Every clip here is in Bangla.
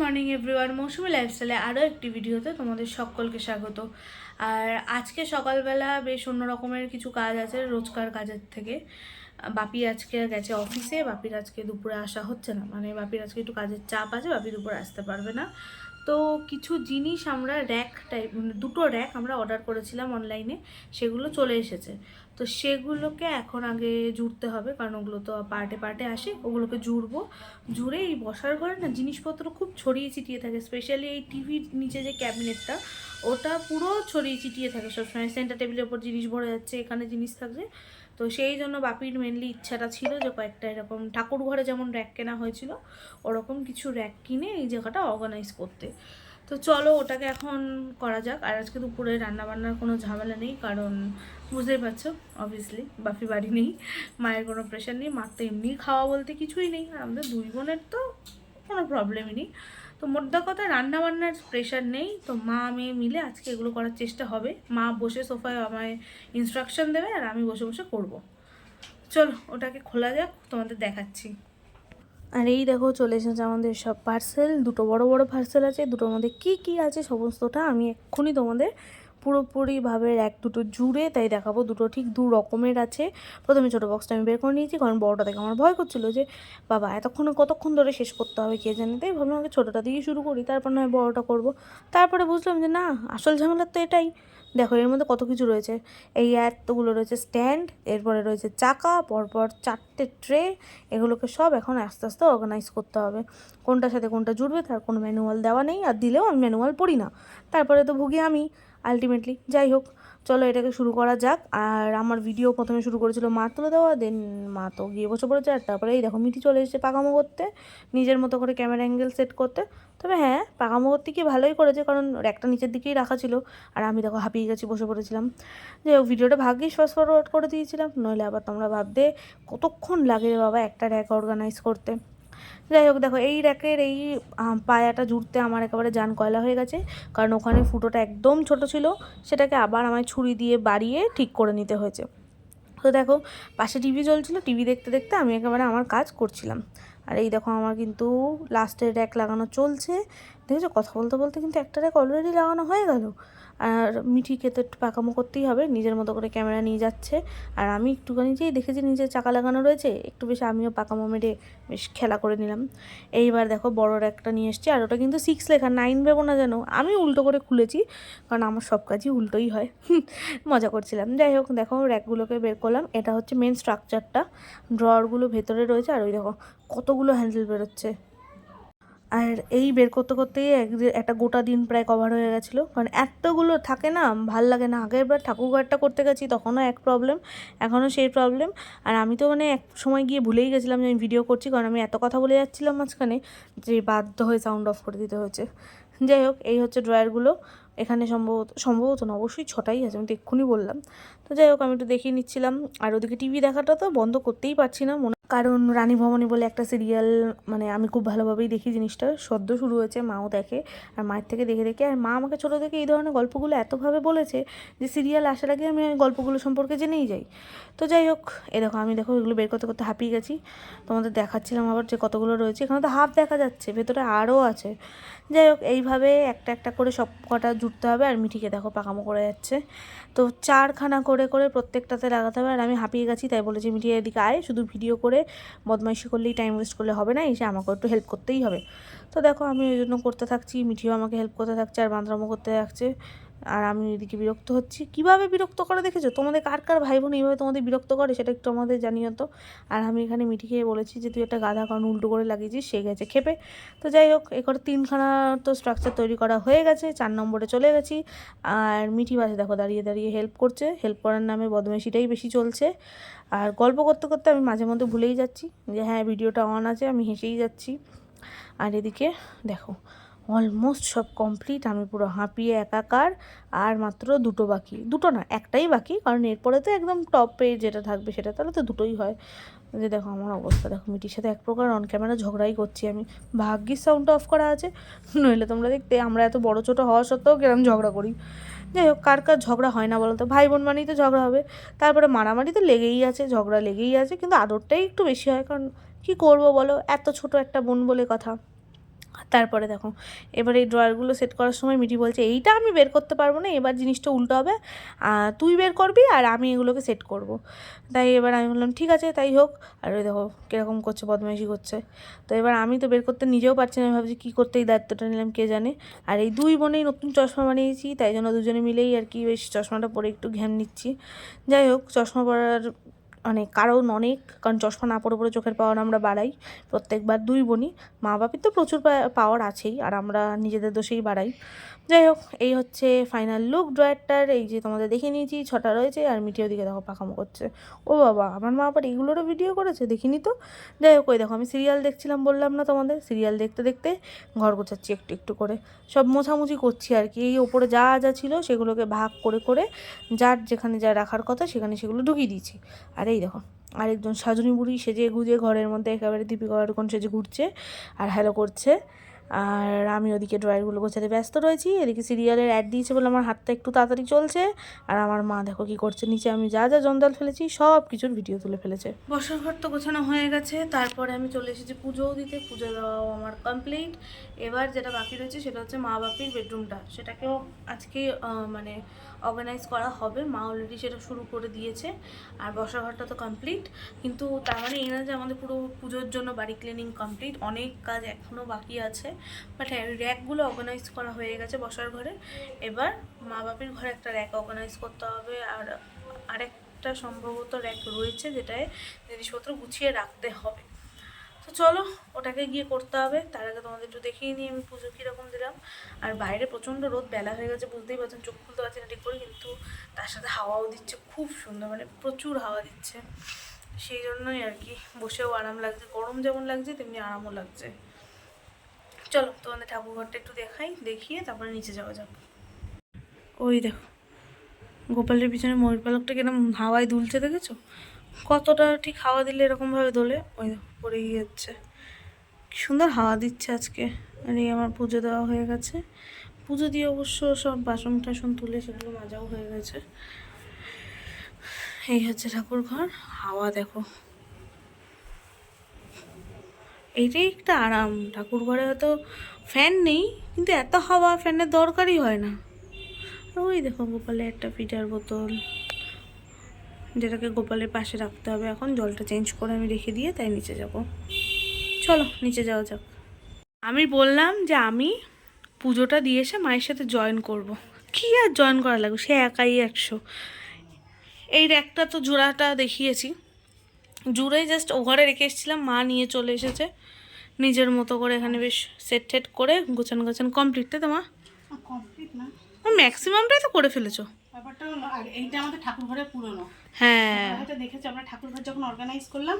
মর্নিং এভরিওয়ান, মৌসুমি লাইফস্টাইলে আরও একটি ভিডিওতে তোমাদের সকলকে স্বাগত। আর আজকে সকালবেলা বেশ অন্য রকমের কিছু কাজ আছে, রোজকার কাজের থেকে। বাপি আজকে গেছে অফিসে বাপির আজকে দুপুরে আসা হচ্ছে না। মানে বাপির আজকে একটু কাজের চাপ আছে বাপি দুপুরে আসতে পারবে না। তো কিছু জিনিস আমরা র্যাক টাইপ দুটো র্যাক আমরা অর্ডার করেছিলাম অনলাইনে সেগুলো চলে এসেছে। তো সেগুলোকে এখন আগে জুড়তে হবে, কারণ ওগুলো তো পার্টে পার্টে আসে, ওগুলোকে জুড়বো। জুড়ে এই বসার ঘরে না জিনিসপত্র খুব ছড়িয়ে ছিটিয়ে থাকে স্পেশালি এই টিভির নিচে যে ক্যাবিনেটটা, ওটা পুরো ছড়িয়ে ছিটিয়ে থাকে সবসময় সেন্টার টেবিলের ওপর জিনিস ভরে যাচ্ছে, এখানে জিনিস থাকছে। তো সেই জন্য বাপির মেনলি ইচ্ছাটা ছিল যে কয়েকটা এরকম ঠাকুর ঘরে যেমন র্যাক কেনা হয়েছিল, ওরকম কিছু র্যাক কিনে এই জায়গাটা অর্গানাইজ করতে। তো চলো ওটাকে এখন করা যাক, আর আজকে দুপুরে রান্নাবান্নার কোনো ঝামেলা নেই, কারণ বুঝতেই পারছ অবভিয়াসলি বাপি বাড়ি নেই, মায়ের কোনো প্রেশার নেই, মার তো এমনি খাওয়া বলতে কিছুই নেই আমাদের দুই বোনের তো কোনো প্রবলেমই নেই। তো মোদ্দা কথা রান্না বান্নার প্রেশার নেই, তো মা মেয়ে মিলে আজকে এগুলো করার চেষ্টা হবে। মা বসে সোফায় আমায় ইনস্ট্রাকশন দেবে আর আমি বসে বসে করব। চলো, ওটাকে খোলা যাক, তোমাদের দেখাচ্ছি। আর এই দেখো, চলে এসেছে আমাদের সব পার্সেল দুটো বড় বড় পার্সেল আছে, দুটোর মধ্যে কি কি আছে, সমস্তটা আমি এক্ষুনি তোমাদের পুরোপুরিভাবে এক দুটো জুড়ে, তাই দেখাবো দুটো ঠিক দু রকমের আছে। প্রথমে ছোটো বক্সটা আমি বের করে নিয়েছি, কারণ বড়টা দেখে আমার ভয় করছিল যে, বাবা, এতক্ষণে কতক্ষণ ধরে শেষ করতে হবে কে জানি। তাই ভাবলাম আগে ছোটোটা দিয়ে শুরু করি, তারপর নয় বড়টা করব। তারপরে বুঝলাম যে, না, আসল ঝামেলা তো এটাই। দেখো, এর মধ্যে কত কিছু রয়েছে। এই এতগুলো রয়েছে স্ট্যান্ড এরপরে রয়েছে চাকা, পরপর চারটে ট্রে এগুলোকে সব এখন আস্তে আস্তে অর্গানাইজ করতে হবে। কোনটার সাথে কোনটা জুড়বে, তার কোনো ম্যানুয়াল দেওয়া নেই, আর দিলেও আমি ম্যানুয়াল পড়ি না। তারপরে তো ভুগি আমি আলটিমেটলি যাই হোক, চলো এটাকে শুরু করা যাক। আর আমার ভিডিও প্রথমে শুরু করেছিল মা তুলে দেওয়া দেন মা তো গিয়ে বসে পড়েছে, আর তারপরে এই দেখো, মিঠি চলে এসেছে পাকামো করতে, নিজের মতো করে ক্যামেরা অ্যাঙ্গেল সেট করতে। তবে হ্যাঁ পাকামো করতে কি ভালোই করেছে, কারণ একটা নিচের দিকেই রাখা ছিল, আর আমি দেখো হাঁপিয়ে গেছি, বসে পড়েছিলাম। যে ভিডিওটা ভাগ্যিস ফাস্ট ফরওয়ার্ড করে দিয়েছিলাম, নইলে আবার তোমরা ভাবতে কতক্ষণ লাগে বাবা একটা র্যাক অর্গানাইজ করতে। যাই হোক, দেখো, এই র্যাকের এই পায়াটা জুড়তে আমার একেবারে যান কয়লা হয়ে গেছে। কারণ ওখানে ফুটোটা একদম ছোট ছিল, সেটাকে আবার আমায় ছুরি দিয়ে বাড়িয়ে ঠিক করে নিতে হয়েছে। তো দেখো, পাশে টিভি চলছিল টিভি দেখতে দেখতে আমি একেবারে আমার কাজ করছিলাম। আর এই দেখো, আমার কিন্তু লাস্টের র্যাক লাগানো চলছে। দেখেছ, কথা বলতে বলতে কিন্তু একটা র্যাক অলরেডি লাগানো হয়ে গেল। আর মিঠিকে তো একটু পাকামো করতেই হবে, নিজের মতো করে ক্যামেরা নিয়ে যাচ্ছে। আর আমি একটুখানি যেই দেখেছি নিজের চাকা লাগানো রয়েছে, একটু বেশ আমিও পাকামো মেরে বেশ খেলা করে নিলাম। এইবার দেখো বড় র্যাকটা নিয়ে এসছি, আর ওটা কিন্তু সিক্স লেখা নাইন ভেবো না যেন। আমি উল্টো করে খুলেছি, কারণ আমার সব কাজই উল্টোই হয়। মজা করছিলাম। যাই হোক, দেখো র্যাকগুলোকে বের করলাম। এটা হচ্ছে মেন স্ট্রাকচারটা ড্রয়ারগুলো ভেতরে রয়েছে, আর ওই দেখো কতগুলো হ্যান্ডেল বেরোচ্ছে। আর এই বের করতে করতেই এক- একটা গোটা দিন প্রায় কভার হয়ে গেছিল। কারণ এতগুলো থাকে না, ভালো লাগে না। আগের বার ঠাকুর ঘরটা করতে গেছি, তখনও এক প্রবলেম এখনও সেই প্রবলেম আর আমি তো মানে এক সময় গিয়ে ভুলেই গেছিলাম যে আমি ভিডিও করছি, কারণ আমি এত কথা বলে যাচ্ছিলাম মাঝখানে যে বাধ্য হয়ে সাউন্ড অফ করে দিতে হয়েছে। যাই হোক, এই হচ্ছে ড্রয়ারগুলো এখানে সম্ভবত সম্ভবত না, অবশ্যই ছটাই আছে, আমি তো এক্ষুনি বললাম। তো যাই হোক, আমি একটু দেখিয়ে নিচ্ছিলাম। আর ওদিকে টিভি দেখাটা তো বন্ধ করতেই পারছি না মনে কারণ রানী ভবনী বলে একটা সিরিয়াল মানে আমি খুব ভালোভাবেই দেখি জিনিসটা। সদ্য শুরু হয়েছে, মাও দেখে, আর মায়ের থেকে দেখে দেখে। আর মা আমাকে ছোটো থেকে এই ধরনের গল্পগুলো এতভাবে বলেছে যে সিরিয়াল আসার আগে আমি গল্পগুলো সম্পর্কে জেনেই যাই। তো যাই হোক, এ দেখো, আমি দেখো এগুলো বের করতে করতে হাঁপিয়ে গেছি। তোমাদের দেখাচ্ছিলাম আবার যে কতগুলো রয়েছে। এখানে তো হাফ দেখা যাচ্ছে, ভেতরে আরও আছে। যাই হোক, এইভাবে একটা একটা করে সব কটা জুটতে হবে। আর মিঠিকে দেখো, পাকামো করে যাচ্ছে। তো চারখানা করে করে করে প্রত্যেকটাতে লাগাতে হবে। আর আমি হাঁপিয়ে গেছি, তাই বলেছি মিডিয়া এদিকে আয়, শুধু ভিডিও করে বদমাইশি করলেই টাইম ওয়েস্ট করলে হবে না, এসে আমাকে একটু হেল্প করতেই হবে। তো দেখো, আমি ওই জন্য করতে থাকছি মিঠিও আমাকে হেল্প করতে থাকছে, আর বাঁধরামো করতে থাকছে। আর আমি এদিকে বিরক্ত হচ্ছি। কীভাবে বিরক্ত করে দেখেছ? তোমাদের কার কার ভাই বোন এইভাবে তোমাদের বিরক্ত করে? সেটা একটু আমাদের জানিও তো। আর আমি এখানে মিঠিকে বলেছি যে, তুই একটা গাধা কারণ উল্টো করে লাগিয়েছিস, সে গেছে খেপে। তো যাই হোক এ তিনখানা তো স্ট্রাকচার তৈরি করা হয়ে গেছে, চার নম্বরে চলে গেছি। আর মিঠি বাসে দেখো দাঁড়িয়ে দাঁড়িয়ে হেল্প করছে। হেল্প করার নামে বদমাইশিটাই বেশি চলছে। আর গল্প করতে করতে আমি মাঝে মধ্যে ভুলেই যাচ্ছি যে হ্যাঁ ভিডিওটা অন আছে, আমি হেসেই যাচ্ছি। আর এদিকে দেখো অলমোস্ট সব কমপ্লিট আমি পুরো হাঁপিয়ে একাকার, আর মাত্র দুটো বাকি। দুটো না, একটাই বাকি, কারণ এরপরে তো একদম টপে যেটা থাকবে সেটা তাহলে তো দুটোই হয়। যে দেখো আমার অবস্থা, দেখো মিটির সাথে এক প্রকার অন ক্যামেরা ঝগড়াই করছি আমি। ভাগ্যিস সাউন্ডটা অফ করা আছে, নইলে তোমরা দেখতে, আমরা এত বড় ছোটো হওয়া সত্ত্বেও কিরম ঝগড়া করি। যাই হোক, কার কার ঝগড়া হয় না বলো তো ভাই বোন মানেই তো ঝগড়া হবে। তারপরে মারামারি তো লেগেই আছে, ঝগড়া লেগেই আছে, কিন্তু আদরটাই একটু বেশি হয়, কারণ কী করব বলো? এত ছোট একটা বোন বলে কথা। তারপরে দেখো, এবার এই ড্রয়ারগুলো সেট করার সময় মিটি বলছে, এইটা আমি বের করতে পারব না, এবার জিনিসটা উল্টো হবে তুই বের করবি আর আমি এগুলোকে সেট করব। তাই এবার আমি বললাম, ঠিক আছে, তাই হোক। আর ওই দেখো কীরকম করছে, বদমাইশি করছে। তো এবার আমি তো বের করতে নিজেও পারছি না ভাবছি কী করতে, এই দায়িত্বটা নিলাম, কে জানে? আর এই দুই বোনেই নতুন চশমা বানিয়েছি, তাই জন্য দুজনে মিলেই আর কি বেশ চশমাটা পরে একটু ঘ্যাম নিচ্ছি। যাই হোক, চশমা পরার অনেক কারণ অনেক, কারণ চশমা না পরে পরে চোখের পাওয়ার আমরা বাড়াই। প্রত্যেকবার দুই বোনই, মা বাপির তো প্রচুর পাওয়ার আছেই, আর আমরা নিজেদের দোষেই বাড়াই। যাই হোক, এই হচ্ছে ফাইনাল লুক ড্রয়ারটার এই যে তোমাদের দেখে নিয়েছি, ছটা রয়েছে, আর মিটিও দিকে দেখো পাকামো করছে। ও বাবা, আমার মা আবার এগুলোরও ভিডিও করেছে? দেখিনি তো? যাই হোক, ওই দেখো, আমি সিরিয়াল দেখছিলাম, বললাম না তোমাদের সিরিয়াল দেখতে দেখতে ঘর গোছাচ্ছি একটু একটু করে। সব মোছামুছি করছি আর কি, এই ওপরে যা যা ছিল সেগুলোকে ভাগ করে করে, যার যেখানে যা রাখার কথা সেখানে সেগুলো ঢুকিয়ে দিয়েছি। আর এই দেখো, আরেকজন সাজনী বুড়ি সেজে গুজে ঘরের মধ্যে একেবারে দীপিকা এরকম সেজে ঘুরছে আর হ্যালো করছে। আর আমি ওদিকে ড্রয়ারগুলো গোছাতে ব্যস্ত রয়েছি, এদিকে সিরিয়ালের অ্যাড দিয়েছে বলে আমার হাতটা একটু তাড়াতাড়ি চলছে। আর আমার মা দেখো কি করছে, নিচে আমি যা যা জঞ্জাল ফেলেছি সব কিছুর ভিডিও তুলে ফেলেছে। বসার ঘর তো গোছানো হয়ে গেছে, তারপরে আমি চলে এসেছি পুজোও দিতে, পুজো দেওয়াও আমার কমপ্লিট এবার যেটা বাকি রয়েছে সেটা হচ্ছে মা বাপির বেডরুমটা সেটাকেও আজকে মানে অর্গানাইজ করা হবে। মা অলরেডি সেটা শুরু করে দিয়েছে। আর বসার ঘরটা তো কমপ্লিট কিন্তু তার মানে এই না যে আমাদের পুরো পুজোর জন্য বাড়ি ক্লিনিং কমপ্লিট অনেক কাজ এখনও বাকি আছে। বাট হ্যাঁ র্যাকগুলো অর্গানাইজ করা হয়ে গেছে বসার ঘরে। এবার মা বাপির ঘরে একটা র্যাক অর্গানাইজ করতে হবে। আর আরেকটা সম্ভবত র্যাক রয়েছে যেটায় জিনিসপত্র গুছিয়ে রাখতে হবে। চলো, ওটাকে গিয়ে করতে হবে। তার আগে তোমাদের একটু দেখিয়ে নিই আমি পুজো কীরকম দিলাম। আর বাইরে প্রচণ্ড রোদ, বেলা হয়ে গেছে বুঝতেই পারছেন চোখ খুলতে পারছি না ঠিক করে, কিন্তু তার সাথে হাওয়াও দিচ্ছে, খুব সুন্দর মানে প্রচুর হাওয়া দিচ্ছে। সেই জন্যই আর কি, বসেও আরাম লাগছে, গরম যেমন লাগছে, তেমনি আরামও লাগছে। চলো, তোমাদের ঠাকুর ঘরটা একটু দেখাই, দেখিয়ে তারপরে নিচে যাওয়া যাক। ওই দেখো, গোপালের পিছনে ময়ূর পালকটা কিরম হাওয়ায় দুলছে, দেখেছ? কতটা ঠিক হাওয়া দিলে এরকমভাবে দোলে ওই পড়ে গিয়ে যাচ্ছে কি সুন্দর হাওয়া দিচ্ছে আজকে। আর এই আমার পুজো দেওয়া হয়ে গেছে। পুজো দিয়ে অবশ্য সব বাসন টাসন তুলে সেগুলো মাজাও হয়ে গেছে। এই হচ্ছে ঠাকুর ঘর। হাওয়া দেখো। এইটাই একটা আরাম। ঠাকুর ঘরে হয়তো ফ্যান নেই, কিন্তু এত হাওয়া ফ্যানের দরকারই হয় না। ওই দেখো গোপালের একটা ফিটার বোতল। যেটাকে গোপালের পাশে রাখতে হবে এখন। জলটা চেঞ্জ করে আমি রেখে দিয়ে তাই নিচে যাব। চলো নিচে যাওয়া যাক। আমি বললাম যে আমি পুজোটা দিয়ে এসে মায়ের সাথে জয়েন করব। কি আর জয়েন করা লাগবে? সে একাই একশো। এই র্যাকটা তো জোড়াটা দেখিয়েছি। জুড়েই জাস্ট ও ঘরে রেখে এসেছিলাম মা নিয়ে চলে এসেছে। নিজের মতো করে এখানে বেশ সেট টেট করে গোছান গোছান কমপ্লিট তাই তো মা? কমপ্লিট না। ম্যাক্সিমামটাই তো করে ফেলেছো। ব্যাপারটা এইটা আমাদের ঠাকুর ঘরে পুরনো। হ্যাঁ। হয়তো দেখেছি আমরা ঠাকুর ঘর যখন অর্গানাইজ করলাম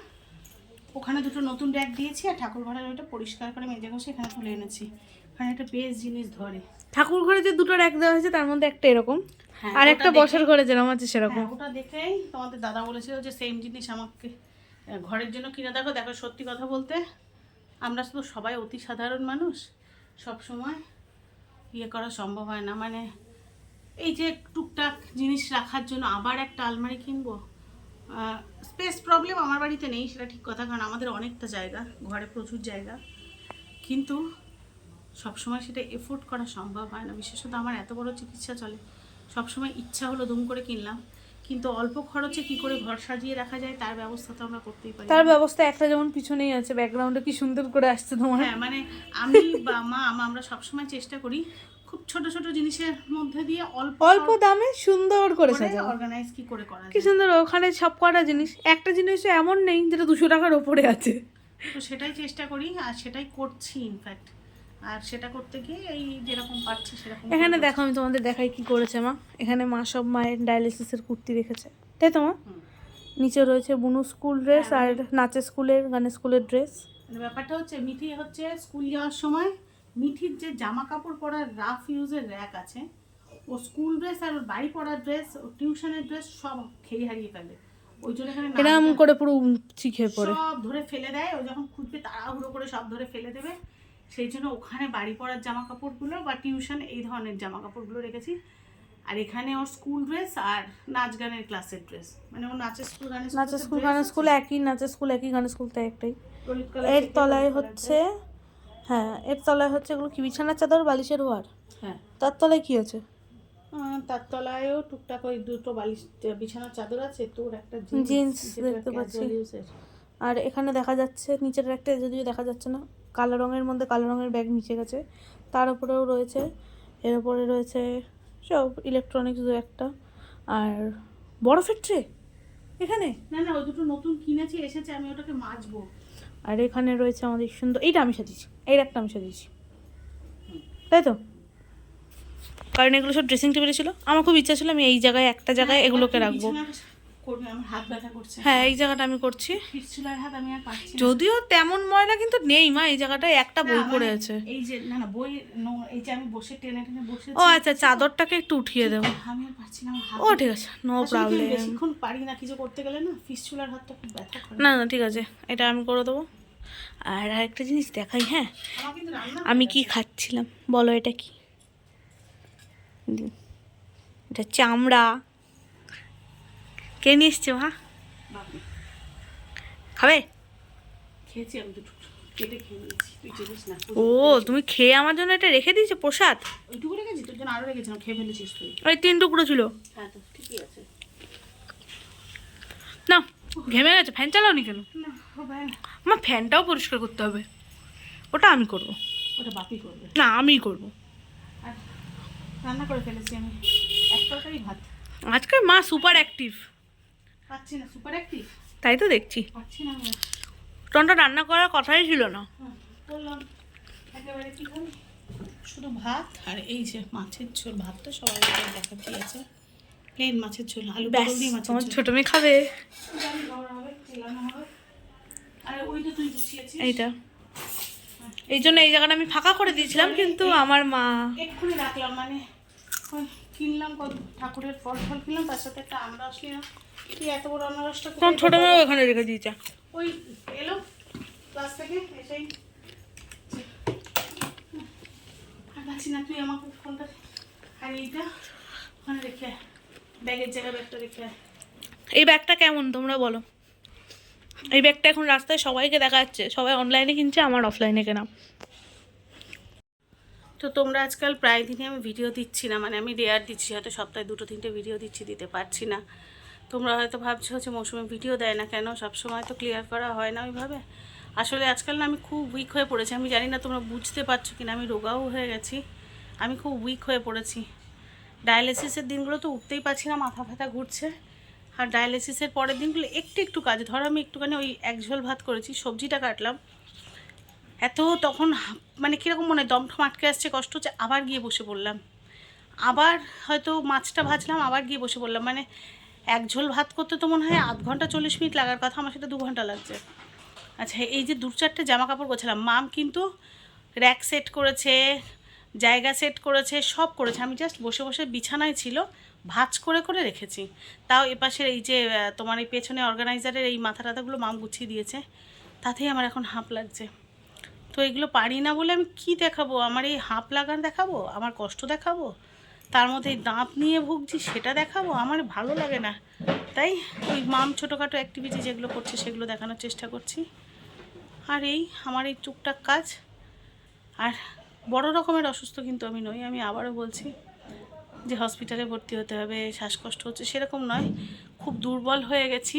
ওখানে দুটো নতুন র্যাক দিয়েছি আর ঠাকুর ঘরের ওইটা পরিষ্কার করে মেজে ঘষে এখানে তুলে এনেছি। ওখানে একটা বেশ জিনিস ধরে। ঠাকুর ঘরে যে দুটো র্যাক দেওয়া হয়েছে তার মধ্যে একটা এরকম। হ্যাঁ, আর একটা বসার ঘরে যেরকম আছে সেরকম। হ্যাঁ, ওটা দেখেই তোমাদের দাদা বলেছিল যে সেম জিনিস আমাকে ঘরের জন্য কিনে দেখো দেখো সত্যি কথা বলতে আমরা তো সবাই অতি সাধারণ মানুষ। সব সময় ইয়ে করা সম্ভব হয় না। মানে এই যে টুকটাক জিনিস রাখার জন্য আবার একটা আলমারি কিনবো? স্পেস প্রবলেম আমার বাড়িতে নেই সেটা ঠিক কথা কারণ আমাদের অনেকটা জায়গা ঘরে প্রচুর জায়গা। কিন্তু সবসময় সেটা এফোর্ড করা সম্ভব হয় না বিশেষত আমার এত বড় চিকিৎসা চলে। সবসময় ইচ্ছা হলো দুম করে কিনলাম কিন্তু অল্প খরচে কি করে ঘর সাজিয়ে রাখা যায় তার ব্যবস্থা তো আমরা করতেই পারি তার ব্যবস্থা একটা যেমন পিছনেই আছে ব্যাকগ্রাউন্ডে কি সুন্দর করে আসছে তোমার। হ্যাঁ মানে আমি বা মা আমা- আমরা সবসময় চেষ্টা করি খুব ছোট ছোট জিনিসের মধ্যে দিয়ে অল্প অল্প দামে সুন্দর করে সাজাও। অর্গানাইজ কি করে করা কি সুন্দর ওখানে সব কটা জিনিস। একটা জিনিস এমন নেই যেটা দুশো টাকার ওপরে আছে। তো সেটাই চেষ্টা করি আর সেটাই করছি ইনফ্যাক্ট আর সেটা করতে গিয়ে এই যেরকম পারছি সেরকম এখানে দেখো আমি তোমাদের দেখাই কি করেছে মা। এখানে মা সব মায়ের ডায়ালিসিসের কুর্তি রেখেছে। তাই তো মা? নিচে রয়েছে বুনু স্কুল ড্রেস আর নাচের স্কুলের গানের স্কুলের ড্রেস ব্যাপারটা হচ্ছে মিঠি হচ্ছে স্কুল যাওয়ার সময় মিঠির যে জামা কাপড় পরার রাফ ইউজের র্যাক আছে ও স্কুল ড্রেস আর ওর বাড়ি পরার ড্রেস ও টিউশনের ড্রেস সব খেয়ে হারিয়ে ফেলে। ওই জন্য এখানে নাচ করে পুরো চিখে পড়ে। সব ধরে ফেলে দেয় ও যখন খুঁজবে তাড়াহুড়ো করে সব ধরে ফেলে দেবে। সেই জন্য ওখানে বাড়ি পরার জামা কাপড়গুলো বা টিউশন এই ধরনের জামা কাপড়গুলো রেখেছি। আর এখানে ওর স্কুল ড্রেস আর নাচ গানের ক্লাসের ড্রেস মানে ও নাচের স্কুল গানের নাচের স্কুল গানের স্কুল একই নাচের স্কুল একই গানের স্কুল তাই একটাই। এর তলায় হচ্ছে হ্যাঁ এর তলায় হচ্ছে এগুলো কি বিছানার চাদর বালিশের ওয়ার? হ্যাঁ। তার তলায় কি আছে? তার তলায়ও টুকটাক ওই দুটো বালিশ বিছানার চাদর আছে তোর একটা জিন্স দেখতে পাচ্ছি। আর এখানে দেখা যাচ্ছে নিচের একটা যদিও দেখা যাচ্ছে না কালো রঙের মধ্যে কালো রঙের ব্যাগ মিশে গেছে। তার উপরেও রয়েছে এর উপরে রয়েছে সব ইলেকট্রনিক্স দু একটা। আর বরফের ট্রে এখানে? না না ওই দুটো নতুন কিনেছি এসেছে আমি ওটাকে মাজবো। আর এখানে রয়েছে আমাদের সুন্দর এইটা আমি সাজিয়েছি। এই একটা আমি সাজিয়েছি। তাই তো? কারণ এগুলো সব ড্রেসিং টেবিলে ছিল। আমার খুব ইচ্ছা ছিল আমি এই জায়গায় একটা জায়গায় হ্যাঁ, এগুলোকে রাখব। করবে আমার হাত ব্যথা করছে। হ্যাঁ এই জায়গাটা আমি করছি। ফিসচুলার হাত আমি আর পাচ্ছি যদিও তেমন ময়লা কিন্তু নেই মা এই জায়গাটায় একটা বই পড়ে মানে আছে। এই যে না না বই এই যে আমি বসে টেনে টেনে বসে ও আচ্ছা চাদরটাকে একটু উঠিয়ে দেবো। আমি আর পারছি না ও ঠিক আছে নো প্রবলেম বেশিক্ষণ পারি না কিছু করতে গেলে না হাতটা খুব ব্যথা করে। না না ঠিক আছে এটা আমি করে দেবো। আর আরেকটা জিনিস দেখাই হ্যাঁ আমি কি খাচ্ছিলাম? বলো এটা কি? এটা চামড়া কে নিয়ে এসছে মা? খাবে? আমি ও তুমি খেয়ে আমার জন্য এটা রেখে দিয়েছ প্রসাদ? ওইটুকু রেখেছি তোর জন্য আরও রেখেছিলাম খেয়ে ফেলেছিস তুই। ওই তিন টুকরো ছিল। হ্যাঁ ঠিকই আছে। না ঘেমে গেছে ফ্যান চালাওনি কেন? না হবে আমার ফ্যানটাও পরিষ্কার করতে হবে। ওটা আমি করব। ওটা বাপি করবে। না আমিই করব। রান্না করে ফেলেছি আমি। এক তরকারি ভাত। আজকে মা সুপার অ্যাক্টিভ। পাচ্ছি না সুপার অ্যাক্টিভ তাই তো দেখছি। পাচ্ছি না টনটা রান্না করার কথাই ছিল না। বললাম একেবারে কি শুধু ভাত আর এই যে মাছের ঝোল ভাতটা সবাই দেখা আছে। প্লেন মাছের ঝোল আলু ব্যাস মাছের ছোট মেয়ে খাবে। এইটা। এই জন্য এই জায়গাটা আমি ফাঁকা করে দিয়েছিলাম কিন্তু আমার মা এক্ষুনি রাখলাম মানে কিনলাম কত ঠাকুরের ফল ফল কিনলাম তার সাথে একটা আনারস নিলাম। তুই এত বড় তোমার কোথায় ছোট এখানে রেখে দিয়েছে। ওই এলো ক্লাস থেকে এসেই। আর পাচ্ছি না তুই আমাকে ফোনটা আর এইটা ওখানে রেখে ব্যাগের জায়গায় ব্যাগটা রেখে এই ব্যাগটা কেমন তোমরা বলো। এই ব্যাগটা এখন রাস্তায় সবাইকে দেখা যাচ্ছে। সবাই অনলাইনে কিনছে আমার অফলাইনে কেনা। তো তোমরা আজকাল প্রায় দিনই আমি ভিডিও দিচ্ছি না মানে আমি রেয়ার দিচ্ছি হয়তো সপ্তাহে দুটো তিনটে ভিডিও দিচ্ছি দিতে পারছি না। তোমরা হয়তো ভাবছ যে মৌসুমে ভিডিও দেয় না কেন? সব সময় তো ক্লিয়ার করা হয় না ওইভাবে। আসলে আজকাল না আমি খুব উইক হয়ে পড়েছি। আমি জানি না তোমরা বুঝতে পারছ কিনা, আমি রোগাও হয়ে গেছি। আমি খুব উইক হয়ে পড়েছি। ডায়ালিসিসের দিনগুলো তো উঠতেই পারছি না, মাথা ব্যথা ঘুরছে। আর ডায়ালিসিসের পরের দিনগুলো একটু একটু কাজ। ধরো আমি একটুখানি ওই এক ঝোল ভাত করেছি, সবজিটা কাটলাম। এত তখন মানে কীরকম মনে হয় দমঠম আটকে আসছে, কষ্ট হচ্ছে, আবার গিয়ে বসে পড়লাম। আবার হয়তো মাছটা ভাজলাম, আবার গিয়ে বসে পড়লাম। মানে এক ঝোল ভাত করতে তো মনে হয় আধ ঘণ্টা চল্লিশ মিনিট লাগার কথা, আমার সেটা দু ঘণ্টা লাগছে। আচ্ছা এই যে দু চারটে জামা কাপড় গোছালাম, মাম কিন্তু র্যাক সেট করেছে, জায়গা সেট করেছে, সব করেছে। আমি জাস্ট বসে বসে বিছানায় ছিল, ভাজ করে করে রেখেছি। তাও এপাশের এই যে তোমার এই পেছনে অর্গানাইজারের এই মাথা টাথাগুলো মাম গুছিয়ে দিয়েছে, তাতেই আমার এখন হাঁপ লাগছে। তো এগুলো পারি না বলে আমি কি দেখাবো? আমার এই হাঁপ লাগান দেখাবো? আমার কষ্ট দেখাবো? তার মধ্যে দাঁত নিয়ে ভুগছি, সেটা দেখাবো? আমার ভালো লাগে না। তাই ওই মাম ছোটোখাটো অ্যাক্টিভিটি যেগুলো করছে, সেগুলো দেখানোর চেষ্টা করছি। আর এই আমার এই টুকটাক কাজ। আর বড় রকমের অসুস্থ কিন্তু আমি নই, আমি আবারও বলছি যে হসপিটালে ভর্তি হতে হবে, শ্বাসকষ্ট হচ্ছে, সেরকম নয়। খুব দুর্বল হয়ে গেছি।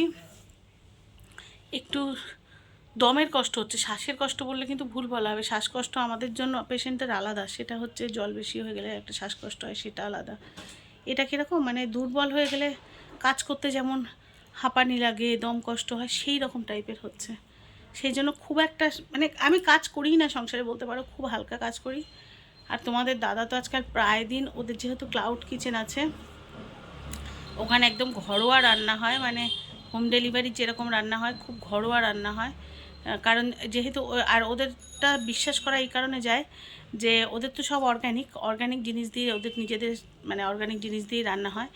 একটু দমের কষ্ট হচ্ছে, শ্বাসের কষ্ট বললে কিন্তু ভুল বলা হবে। শ্বাসকষ্ট আমাদের জন্য পেশেন্টের আলাদা, সেটা হচ্ছে জল বেশি হয়ে গেলে একটা শ্বাসকষ্ট হয়, সেটা আলাদা। এটা কীরকম? মানে দুর্বল হয়ে গেলে কাজ করতে যেমন হাঁপানি লাগে, দম কষ্ট হয়, সেই রকম টাইপের হচ্ছে। সেই জন্য খুব একটা মানে আমি কাজ করিই না সংসারে বলতে পারো, খুব হালকা কাজ করি। আর তোমাদের দাদা তো আজকাল প্রায় দিন ওদের যেহেতু ক্লাউড কিচেন আছে, ওখানে একদম ঘরোয়া রান্না হয় মানে হোম ডেলিভারি যেরকম রান্না হয়, খুব ঘরোয়া রান্না হয়। কারণ যেহেতু আর ওদেরটা বিশ্বাস করা এই কারণে যায় যে ওদের তো সব অর্গ্যানিক অর্গ্যানিক জিনিস দিয়ে ওদের নিজেদের মানে অর্গ্যানিক জিনিস দিয়ে রান্না হয়।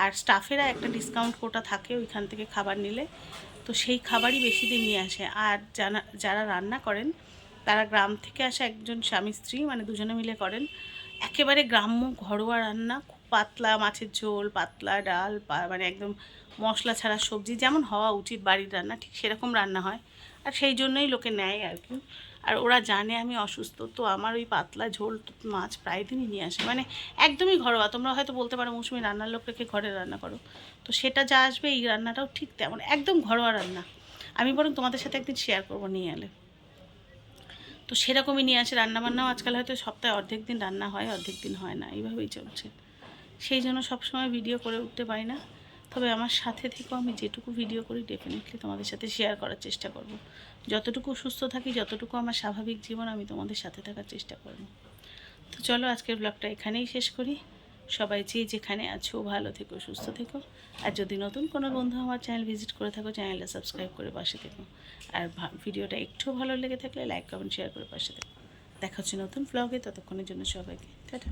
আর স্টাফেরা একটা ডিসকাউন্ট কোটা থাকে ওইখান থেকে খাবার নিলে, তো সেই খাবারই বেশি দিন নিয়ে আসে। আর যারা যারা রান্না করেন, তারা গ্রাম থেকে আসা একজন স্বামী, স্ত্রী মানে দুজনে মিলে করেন। একেবারে গ্রাম্য ঘরোয়া রান্না, খুব পাতলা, মাছের ঝোল, পাতলা ডাল মানে একদম মশলা ছাড়া সবজি, যেমন হওয়া উচিত বাড়ির রান্না, ঠিক সেরকম রান্না হয়। আর সেই জন্যই লোকে নেয় আর কি। আর ওরা জানে আমি অসুস্থ, তো আমার ওই পাতলা ঝোল মাছ প্রায় দিনই নিয়ে আসে। মানে একদমই ঘরোয়া, তোমরা হয়তো বলতে পারো মৌসুমি রান্নার লোক রেখে ঘরে রান্না করো। তো সেটা যা আসবে এই রান্নাটাও ঠিক তেমন, একদম ঘরোয়া রান্না। আমি বরং তোমাদের সাথে একদিন শেয়ার করব নিয়ে এলে। তো সেরকমই নিয়ে আসে রান্নাবান্নাও, আজকাল হয়তো সপ্তাহে অর্ধেক দিন রান্না হয়, অর্ধেক দিন হয় না, এইভাবেই চলছে। সেই জন্য সবসময় ভিডিও করে উঠতে পারি না। তবে আমার সাথে থেকেও আমি যেটুকু ভিডিও করি ডেফিনেটলি তোমাদের সাথে শেয়ার করার চেষ্টা করব। যতটুকু সুস্থ থাকি, যতটুকু আমার স্বাভাবিক জীবন, আমি তোমাদের সাথে থাকার চেষ্টা করব। তো চলো, আজকের ব্লগটা এখানেই শেষ করি। সবাই যে যেখানে আছো, ভালো থেকো, সুস্থ থেকো। আর যদি নতুন কোনো বন্ধু আমার চ্যানেল ভিজিট করে থাকো চ্যানেলটা সাবস্ক্রাইব করে পাশে থেকো। আর ভিডিওটা একটু ভালো লেগে থাকলে লাইক কমেন্ট শেয়ার করে পাশে থেকো। দেখা হচ্ছে নতুন ব্লগে ততক্ষণের জন্য সবাইকে, টাটা।